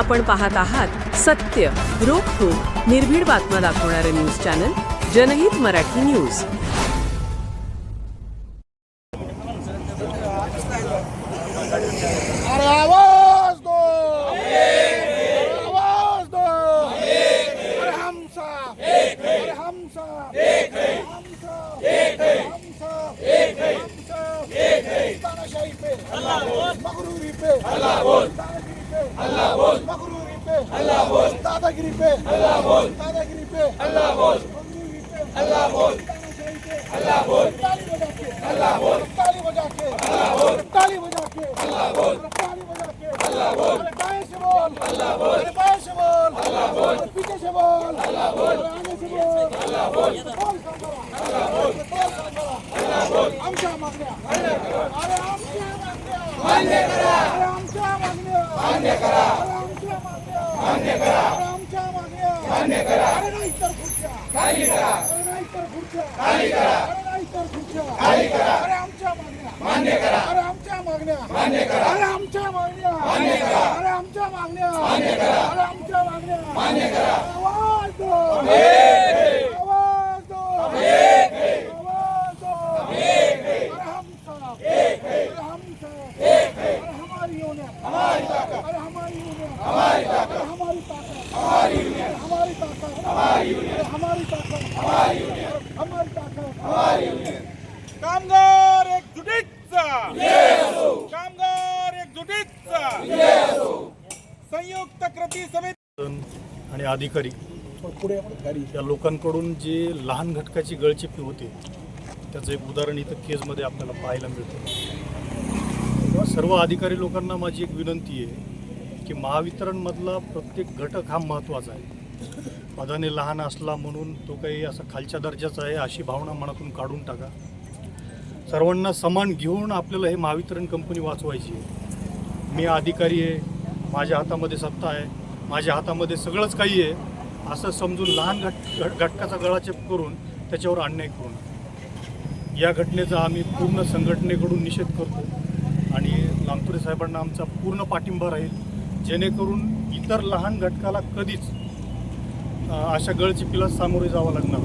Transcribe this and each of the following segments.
आपण पाहत आहात सत्य रोखोक निर्भीड बातम्या दाखवणारे news channel Janhit Marathi news. अरे दादागिरी पे दादागिरी पे मगरूरी पे तानाशाही पे ताली बजा के ताली बजा के ताली बजा के ताली बजा के अरे बाएं से बोल अरे बाएं से बोल अरे पीछे से बोल अरे आगे से बोल बोल सांभाळा. बोल सांभाळा. आमच्या मागण्या अरे आमच्या मागण्या अरे आमच्या मागण्या अरे आमच्या मागण्या अरे आमच्या मागण्या अरे नाही तर खुर्च्या अरे नाही तर खुर्च्या अरे नाही तर खुर्च्या अरे आमच्या मागण्या अरे आमच्या मागण्या अरे आमच्या मान्य करा आमच्या मागण्या अरे आमच्या मान्य करा. संयुक्त कृती समिती. आणि अधिकारी या लोकांकडून जे लहान घटकाची गळचिपी होते त्याचं एक उदाहरण इथं केजमध्ये आपल्याला पाहायला मिळतं. सर्व अधिकारी लोकांना माझी एक विनंती आहे की महावितरणमधला प्रत्येक घटक हा महत्त्वाचा आहे. पदाने लहान असला म्हणून तो काही असा खालच्या दर्जाचा आहे अशी भावना मनातून काढून टाका. सर्वांना समान घेऊन आपल्याला हे महावितरण कंपनी वाचवायची आहे. मी अधिकारी आहे माझ्या हातामध्ये सत्ता आहे माझ्या हातामध्ये सगळंच काही आहे असं समजून लहान घट घट- घटकाचा गळाचेप करून त्याच्यावर अन्याय करू नका या घटनेचा आम्ही पूर्ण संघटनेकडून निषेध करतो आणि लांतुरे साहेबांना आमचा पूर्ण पाठिंबा राहील जेणेकरून इतर लहान घटकाला कधीच अशा गळचिपीला सामोरे जावं लागणार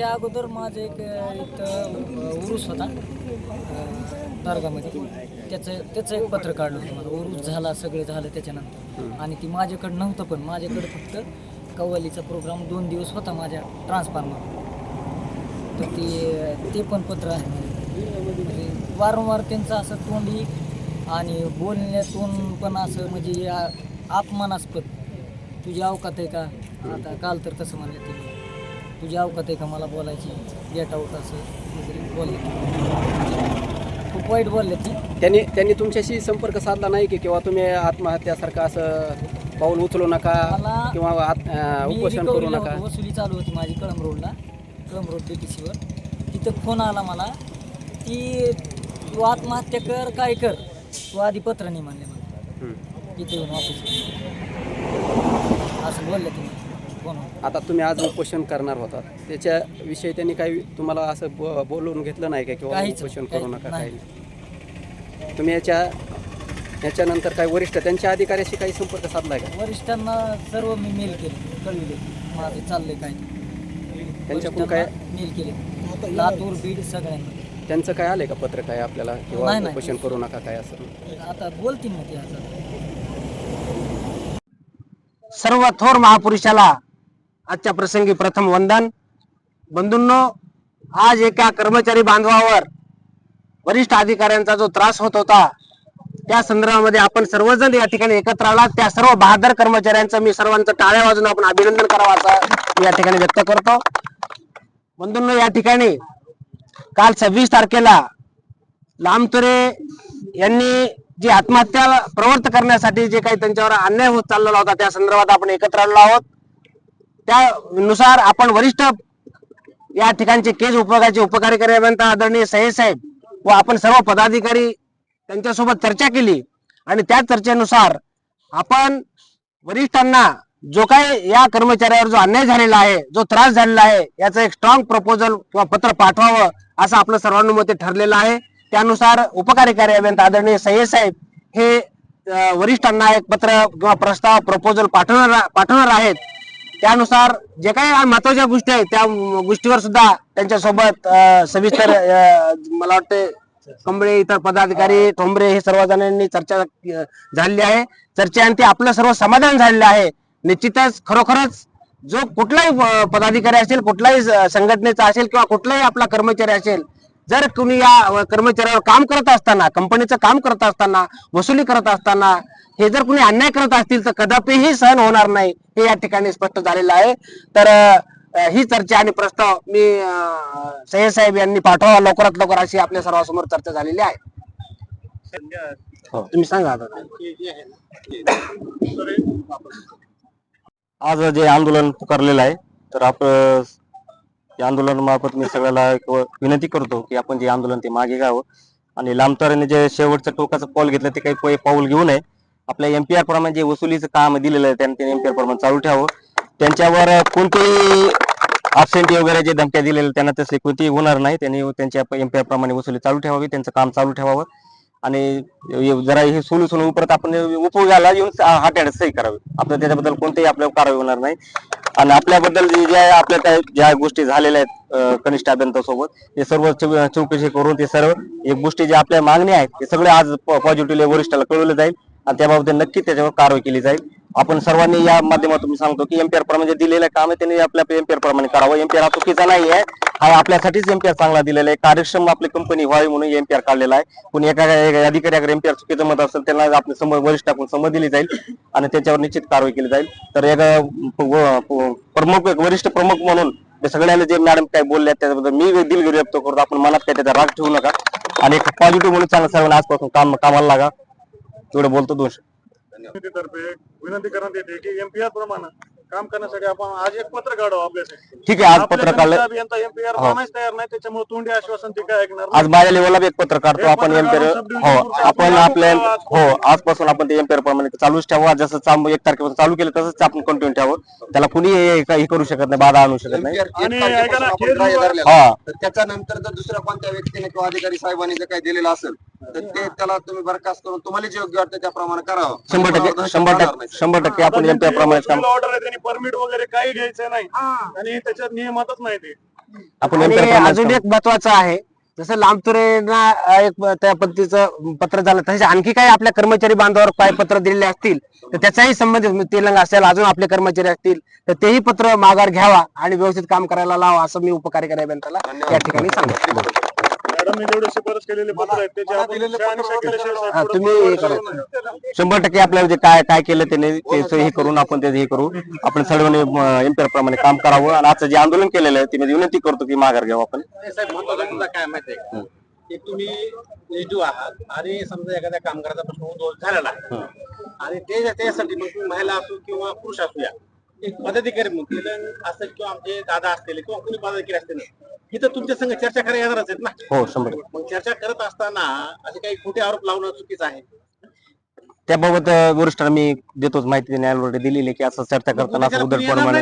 नाही. कामगार एकजुटीचा च्या अगोदर माझं एक इथं उरूस होता दर्गामध्ये त्याचं त्याचं एक पत्र काढलं होतं मला उरूस झाला सगळं झालं त्याच्यानंतर. आणि ती माझ्याकडं नव्हतं पण माझ्याकडं फक्त कव्वालीचा प्रोग्राम दोन दिवस होता माझ्या ट्रान्सफार्मर तर ते ते पण पत्र आहे. म्हणजे वारंवार त्यांचं असं तोंडी आणि बोलण्यातून पण असं म्हणजे अपमानास्पद. तुझी अवकात आहे का? आता काल तर तसं म्हणलं ते. तुझी अवकात आहे का मला बोलायची? गेट आऊट असं वगैरे बोलले. खूप वाईट बोलले ती. त्यांनी त्यांनी तुमच्याशी संपर्क साधला नाही की किंवा तुम्ही आत्महत्यासारखं असं पाऊल उचलू नका मला- किंवा आत- अं, मी उपोषण करू रिकव्हरीला नका. होतो, वसुली चालू होती माझी कळम रोडला कळम रोड डी तिथं फोन आला मला की तू आत्महत्या कर काय कर? तू आधी पत्र नाही म्हणले मला. इथे येऊन ऑफिस असं बोलले तुम्ही आता तुम्ही आज उपोषण करणार होता. त्याच्याविषयी त्यांनी काही तुम्हाला असं ब- बोलवून घेतलं नाही का किंवा काहीच- उपोषण करू काही- नका नाही. काही तुम्ही याच्या याच्यानंतर काही वरिष्ठ त्यांच्या अधिकाऱ्याशी काही संपर्क साधलाय का? वरिष्ठांना सर्व मी मेल केले कळविले. माझं चाललंय काय? त्यांच्याकडून काय? मेल केले. लातूर बीड सगळ्यांना. त्यांचं काय आलंय का पत्र काय आपल्याला? किंवा नाही, नाही. उपोषण करू नका काय असं? आता बोलतील ना ते आता सर्व थोर महापुरुषाला आजच्या प्रसंगी प्रथम वंदन. बंधूंनो आज एका कर्मचारी बांधवावर वरिष्ठ अधिकाऱ्यांचा जो त्रास होत होता त्या संदर्भामध्ये आपण सर्वजण या ठिकाणी एकत्र आलात. त्या सर्व बहादर कर्मचाऱ्यांचं मी सर्वांचं टाळ्या वाजून आपण अभिनंदन करावं असं या ठिकाणी व्यक्त करतो. बंधूंनो या ठिकाणी काल सव्वीस तारखेला लांबतुरे यांनी जी आत्महत्या प्रवृत्त करण्यासाठी जे काही त्यांच्यावर अन्याय होत चाललेला होता त्या संदर्भात आपण एकत्र आलो आहोत. त्यानुसार आपण वरिष्ठ या ठिकाणचे केज उपयोगाचे उपकार्यकारी अभियंता आदरणीय सहे साहेब व आपण सर्व पदाधिकारी त्यांच्यासोबत चर्चा केली. आणि त्या चर्चेनुसार आपण वरिष्ठांना जो काही या कर्मचाऱ्यावर जो अन्याय झालेला आहे जो त्रास झालेला आहे याचं एक स्ट्रॉंग प्रपोजल किंवा पत्र पाठवावं असं आपलं सर्वानुमते ठरलेलं आहे. त्यानुसार उपकार्यकारी अभियंता आदरणीय सय्यद साहेब हे वरिष्ठांना एक पत्र किंवा प्रस्ताव प्रपोजल पाठवणार पाठवणार आहेत. त्यानुसार जे काही महत्त्वाच्या गोष्टी आहेत त्या गोष्टीवर सुद्धा त्यांच्यासोबत सोबत सविस्तर मला वाटते कंबळे इतर पदाधिकारी ठोंबरे हे सर्वजणांनी चर्चा झालेली आहे. चर्चेअंती आपलं सर्व समाधान झालेलं आहे. निश्चितच खरोखरच जो कुठलाही पदाधिकारी असेल कुठलाही संघटनेचा असेल किंवा कुठलाही आपला कर्मचारी असेल जर कुणी या कर्मचाऱ्यावर काम करत असताना कंपनीचं काम करत असताना वसुली करत असताना हे जर कुणी अन्याय करत असतील तर कदापिही सहन होणार नाही. हे या ठिकाणी स्पष्ट झालेलं आहे. तर ही चर्चा आणि प्रस्ताव मी सय्यद साहेब यांनी पाठवा लवकरात लवकर अशी आपल्या सर्वांसमोर चर्चा झालेली आहे. हो, तुम्ही सांगा आता. आज जे आंदोलन पुकारलेलं आहे तर आपण या आंदोलनामार्फत मी सगळ्याला एक विनंती करतो की आपण जे आंदोलन ते मागे घ्यावं. आणि लांबताराने जे शेवटचं टोकाचं पाऊल घेतलं ते काही पाऊल घेऊ नये. आपल्या एमपीआर प्रमाणे जे वसुलीचं काम दिलेलं आहे त्यांनी एमपीआर प्रमाणे चालू ठेवावं. त्यांच्यावर कोणतेही अबसेंटी वगैरे जे धमक्या दिलेल्या त्यांना तसे कोणतीही होणार नाही. त्यांनी त्यांच्या एमपीआर प्रमाणे वसुली चालू ठेवावी त्यांचं काम चालू ठेवावं. आणि जरा हे सोलू सोलू परत आपण उपयोगाला येऊन हाट सही करावी. आपलं त्याच्याबद्दल कोणतेही आपल्याला कारवाई होणार नाही. आणि आपल्याबद्दल ज्या आपल्या त्या ज्या गोष्टी झालेल्या आहेत कनिष्ठ कनिष्ठ अभियंतासोबत ते सर्व चौ- चौकशी करून ते सर्व एक गोष्टी ज्या आपल्या मागण्या आहेत ते सगळे आज पॉझिटिव्हली वरिष्ठाला कळवलं जाईल. आणि त्याबाबत नक्की त्याच्यावर कारवाई केली जाईल. आपण सर्वांनी या माध्यमातून सांगतो की एमपीआर प्रमाणे दिलेलं काम आहे त्यांनी आपल्या एमपीआर प्रमाणे करावं. एमपीआर हा चुकीचा नाही आहे हा आपल्यासाठीच एमपीआर चांगला दिलेला आहे. कार्यक्षम आपली कंपनी व्हावी म्हणून एमपीआर काढलेला आहे. कोणी एका अधिकाऱ्याकडे अधिकारी एमपीआर चुकीचं मत असेल त्यांना आपण समोर वरिष्ठाकडून संमत दिली जाईल आणि त्याच्यावर निश्चित कारवाई केली जाईल. तर एक प्रमुख एक वरिष्ठ प्रमुख म्हणून सगळ्यांना जे मॅडम काय बोलले त्याच्याबद्दल मी दिलगिरी व्यक्त करतो. आपण मनात काय त्याचा राग ठेवू नका. आणि एक पॉझिटिव्ह म्हणून चांगलं सर्वांना आजपासून काम कामाला लागा. तेवढं बोलतो दोष समितीतर्फे विनंती करण्यात येते की एमपीआर प्रमाणे काम करण्यासाठी आपण आज एक पत्र काढावं आपल्यासाठी. ठीक आहे आज पत्र काढलं. अभियंता एमपीआर. मानायच तयार नाही त्याच्यामुळे तोंडी आश्वासन ते काय ऐकणार आज माझ्या लेवलला एक पत्र काढतो आपण एमपीआर हो आपण आपल्या हो आजपासून आपण ते एमपीआर प्रमाणे चालूच ठेवा. जसं चालू एक तारखेपासून चालू केलं तसंच आपण कंटिन्यू ठेवावं त्याला कुणी हे काही करू शकत नाही बाधा आणू शकत नाही. आणि ऐका ना, केस हा. तर त्याच्यानंतर जर दुसऱ्या कोणत्या व्यक्तीने किंवा अधिकारी साहेबांनी जर काही दिलेलं असेल तर ते त्याला तुम्ही बरखास्त करून तुम्हाला जे योग्य वाटतं त्याप्रमाणे करावं. शंभर टक्के शंभर टक्के शंभर टक्के आपण एमपीआर प्रमाणे काम ऑर्डर आहे परमिट वगैरे काही घ्यायचं नाही. आणि त्याच्यात नियमातच नाही ते. आपण आणि अजून एक महत्वाचं आहे जसं लांबतुरेना एक त्या पद्धतीचं पत्र झालं तसे आणखी काही आपल्या कर्मचारी बांधवावर काय पत्र दिलेले असतील तर त्याचाही संबंधित तेलंग असेल अजून आपले कर्मचारी असतील तर तेही पत्र माघार घ्यावा आणि व्यवस्थित काम करायला लावा असं मी उपकार्यकारी अभियंताला या ठिकाणी सांगतो. मॅडमने जेवढे शिफारस केलेले पत्र आहेत त्याचे आपण शहानिशा केल्याशिवाय साहेब हा, पुढे तुम्ही पुढे करा. जाऊ नये. शंभर टक्के आपल्याला जे काय काय केलं त्याने त्याचं हे करून आपण त्याचं हे करू. आपण सर्वांनी एमपीआर प्रमाणे काम करावं. आणि आजचं जे आंदोलन केलेलं आहे ते मी विनंती करतो की माघार घ्यावं आपण. साहेब महत्त्वाचा मुद्दा काय माहिती आहे की? तुम्ही एचडीओ आहात आणि समजा एखाद्या कामगाराचा प्रश्न उद्भव झालेला आहे आणि ते त्यासाठी मग तुम्ही महिला असो किंवा पुरुष असू या एक पदाधिकारी म्हणून. तेलंग असेल किंवा आमचे दादा असतील किंवा कोणी पदाधिकारी असतील इथं तुमच्या संघ चर्चा करायला येणारच आहेत ना. हो शंभर टक्के. मग चर्चा करत असताना असे काही खोटे आरोप लावणं चुकीचं आहे. त्याबाबत अं, वरिष्ठांना मी देतोच. माहिती न्यायालयावर दिलेली आहे की असं चर्चा करताना असं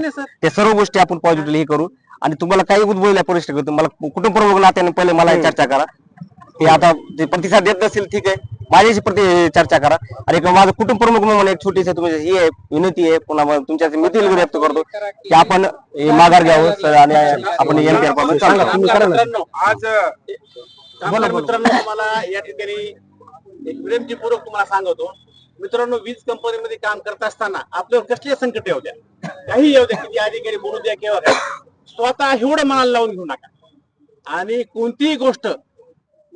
ना, सर. ते सर्व गोष्टी आपण पॉझिटिव्हली हे करू. आणि तुम्हाला काही उद्भवल्या परिस्थिती होती मला कुटुंब प्रमुख नात्याने पहिले मला हे चर्चा करा. ते आता ते प्रतिसाद देत नसेल ठीक आहे. माझ्याशी प्रति चर्चा करा. आणि एक माझं कुटुंब प्रमुख म्हणून एक छोटीशी तुम्ही ही आहे विनंती आहे पुन्हा तुमच्या मी दिलगिरी व्यक्त करतो की आपण हे माघार घ्यावं आणि आपण आज मित्रांनो तुम्हाला या ठिकाणी एक विनंतीपूर्वक तुम्हाला सांगतो. मित्रांनो वीज कंपनीमध्ये काम करत असताना आपल्यावर कसले संकट येऊ द्या? काही येऊ द्या किती अधिकारी बोलू द्या किंवा काय स्वतः एवढं मनाला लावून घेऊ नका. आणि कोणतीही गोष्ट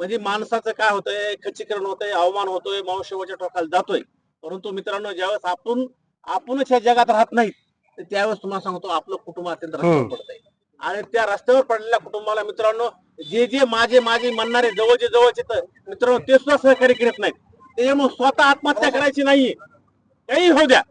म्हणजे माणसाचं काय होतंय? खच्चीकरण होतंय अवमान होतोय मावशेवाच्या टोकाला जातोय. परंतु मित्रांनो ज्यावेळेस आपण आपणच ह्या जगात राहत नाहीत तर त्यावेळेस तुम्हाला सांगतो आपलं कुटुंब अत्यंत रस्त्यावर पडतंय. आणि त्या रस्त्यावर पडलेल्या कुटुंबाला मित्रांनो जे जे माझे माझे म्हणणारे जवळचे जवळचे तर मित्रांनो ते सुद्धा सहकार्य करत नाहीत. त्याच्यामुळे स्वतः आत्महत्या करायची नाहीये. काही होऊ द्या.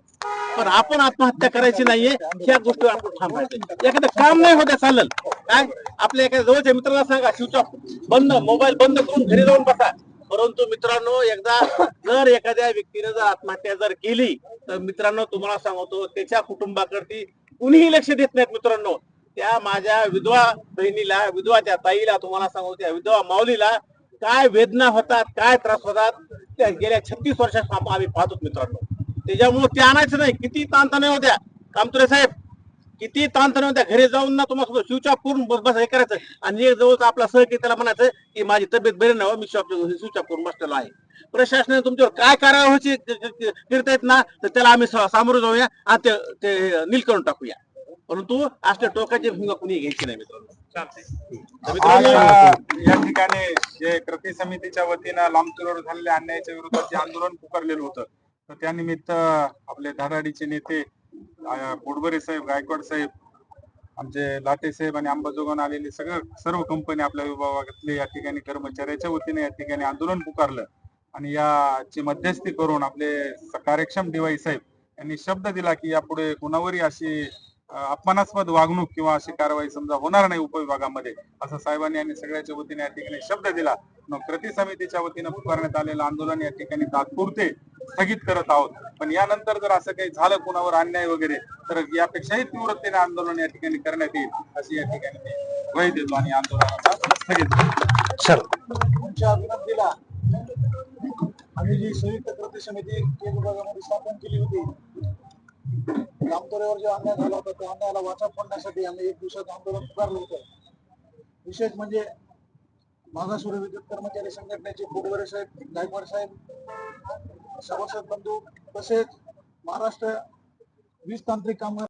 पण आपण आत्महत्या करायची नाहीये. ह्या गोष्टीवर आपण थांबायचं. एखादं काम नाही होत्या चालेल. काय? आपल्या एखाद्या जवळच्या मित्राला सांगा स्विच ऑफ बंद मोबाईल बंद करून घरी जाऊन बसा. परंतु मित्रांनो एकदा जर एखाद्या व्यक्तीने जर आत्महत्या जर केली तर मित्रांनो तुम्हाला सांगतो त्याच्या कुटुंबाकडती कुणीही लक्ष देत नाहीत मित्रांनो. त्या माझ्या विधवा बहिणीला विधवा त्या ताईला तुम्हाला सांगतो त्या विधवा माऊलीला काय वेदना होतात काय त्रास होतात त्या गेल्या छत्तीस वर्षात आम्ही पाहतो मित्रांनो. त्याच्यामुळे ते आणायचं नाही. किती ताणतणाव होत्या कामतुरे साहेब किती ताणतणाव होत्या घरी जाऊन ना तुम्हाला शिवच्या पूर्ण बस बस हे करायचं. आणि एक जवळचा आपला सहकारी त्याला म्हणायचं की माझी तब्येत बरी नाही हो, मी शिवच्या पूर्ण बसलेलो आहे. प्रशासनाने तुमच्यावर काय कार्यवाही करता येत ना तर त्याला आम्ही सामोरं जाऊया आणि ते ते नील करून टाकूया. परंतु असल्या टोकाची भूमिका कुणी घ्यायची नाही मित्रांनो. या ठिकाणी जे कृती समितीच्या वतीनं लांबचुरावर झालेल्या अन्यायाच्या विरोधात जे आंदोलन पुकारलेलं होतं तर त्यानिमित्त आपले धाराडीचे नेते बोडबरे साहेब गायकवाड साहेब आमचे लाटे साहेब आणि अंबाजोगान आलेले सगळं सर्व कंपनी आपल्या विभागातले या ठिकाणी कर्मचाऱ्याच्या वतीने या ठिकाणी आंदोलन पुकारलं. आणि याची मध्यस्थी करून आपले कार्यक्षम डिवाई साहेब यांनी शब्द दिला की यापुढे कुणावरही अशी अपमानास्पद वागणूक किंवा अशी कारवाई समजा होणार नाही उपविभागामध्ये असं साहेबांनी यांनी सगळ्याच्या वतीने या ठिकाणी शब्द दिला. मग कृती समितीच्या वतीनं पुकारण्यात आलेलं आंदोलन या ठिकाणी तात्पुरते स्थगित करत आहोत. पण यानंतर जर असं काही झालं कुणावर अन्याय वगैरे तर यापेक्षाही तीव्रतेने आंदोलन या ठिकाणी करण्यात येईल अशी या ठिकाणी मी ग्वाही देतो आणि आंदोलनाचा स्थगित करतो. तुमच्या विनंतीला आम्ही जी संयुक्त कृती समिती केंद्र विभागामध्ये स्थापन केली होती लांबतोऱ्यावर जो अन्याय झाला होता त्या अन्यायाला वाचा फोडण्यासाठी आम्ही एक दिवसाचं आंदोलन पुकारलं होतं. विशेष म्हणजे मागासवर्गीय विद्युत कर्मचारी संघटनेचे बोडवरे साहेब गायकवाड साहेब सभासद बंधू तसेच महाराष्ट्र वीज तांत्रिक कामगार